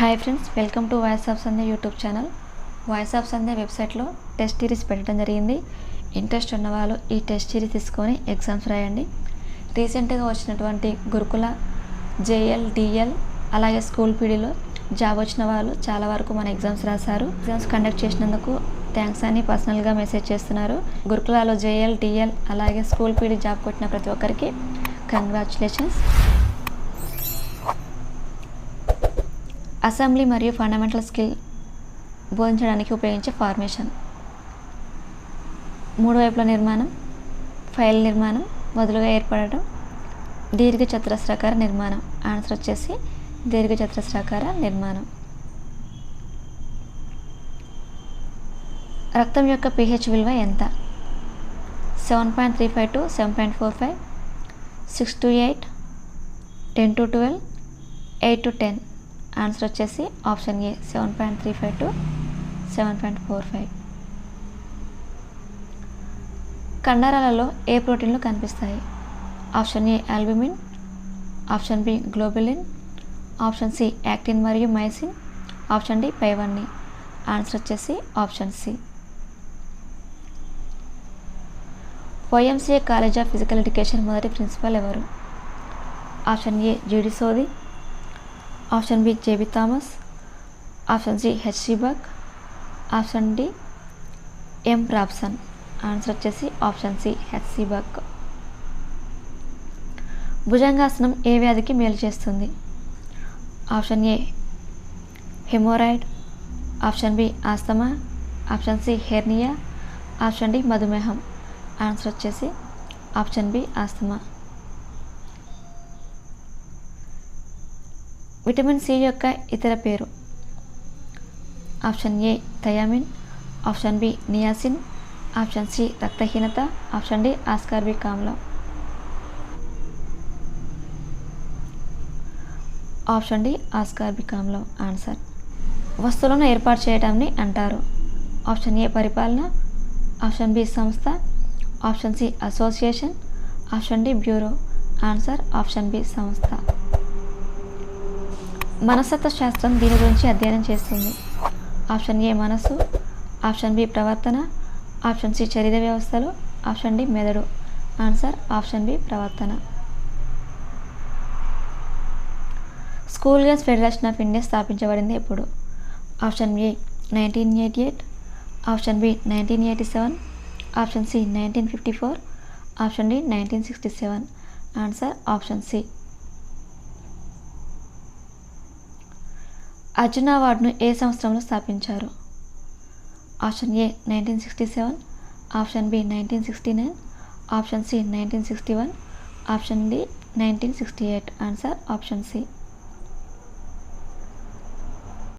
Hi friends welcome to voice of Sande YouTube channel voice of Sande వెబ్సైట్లో test series పెట్టడం జరిగింది. Interest ఉన్నవాళ్ళు ఈ టెస్ట్ సిరీస్ తీసుకొని ఎగ్జామ్స్ రాయండి. రీసెంట్గా వచ్చినటువంటి గురుకుల జేఎల్ డిఎల్ అలాగే స్కూల్ పీడీలో జాబ్ వచ్చిన వాళ్ళు చాలా వరకు మన ఎగ్జామ్స్ రాశారు. ఎగ్జామ్స్ కండక్ట్ చేసినందుకు థ్యాంక్స్ అని పర్సనల్గా మెసేజ్ చేస్తున్నారు. గురుకులాలో జేఎల్ డిఎల్ అలాగే స్కూల్ పీడీ జాబ్ కొట్టిన ప్రతి ఒక్కరికి కంగ్రాచులేషన్స్ అసెంబ్లీ మరియు ఫండమెంటల్ స్కిల్ బోధించడానికి ఉపయోగించే ఫార్మేషన్. మూడు వైపుల నిర్మాణం ఫైల్ నిర్మాణం మొదలుగా ఏర్పడటం దీర్ఘ చతురస్రాకార నిర్మాణం ఆన్సర్ వచ్చేసి దీర్ఘ చతురస్రాకార నిర్మాణం. రక్తం యొక్క పిహెచ్ విలువ ఎంత? Seven point three five to seven point four five six to eight ten to twelve eight to ten. Answer వచ్చేసి option A seven point three five to seven point four five. కండరాలలో ఏ ప్రోటీన్లు కనిపిస్తాయి? Option A albumin option B globulin option C actin మరియు myosin option D పైవన్నీ. Answer వచ్చేసి option C. YMCA college of physical education మొదటి principal ఎవరు? Option A G D Sodhi option B J B Thomas option C H C Buck option D M ప్రాప్సన్ answer వచ్చేసి option C H C Buck bhujangasana ఏ వ్యాధికి మేలు చేస్తుంది? Option A haemorrhoid option B asthma option C hernia option D మధుమేహం. Answer వచ్చేసి option B asthma. Vitamin C యొక్క ఇతర పేరు. Option A thiamine option B niacin option C రక్తహీనత ఆప్షన్ డి ఆస్కార్బిక్ ఆమ్లం. ఆప్షన్ డి ఆస్కార్బిక్ ఆమ్లం answer. వస్తువులను ఏర్పాటు చేయడాన్ని అంటారు. ఆప్షన్ ఏ పరిపాలన ఆప్షన్ బి సంస్థ option C association option D bureau. Answer option B సంస్థ. మనస్తత్వ శాస్త్రం దీని గురించి అధ్యయనం చేస్తుంది. ఆప్షన్ ఏ మనసు ఆప్షన్ బి ప్రవర్తన ఆప్షన్ సి శరీర వ్యవస్థలు ఆప్షన్ డి మెదడు. ఆన్సర్ ఆప్షన్ బి ప్రవర్తన. School games federation of India స్థాపించబడింది ఎప్పుడు? Option A nineteen eighty eight option B nineteen eighty seven option C nineteen fifty four option D nineteen sixty seven. Answer option C Arjuna అవార్డును ఏ సంవత్సరంలో స్థాపించారు? Option A nineteen sixty seven. Option B nineteen sixty nine. Option C nineteen sixty one. Option D nineteen sixty eight. Answer option C.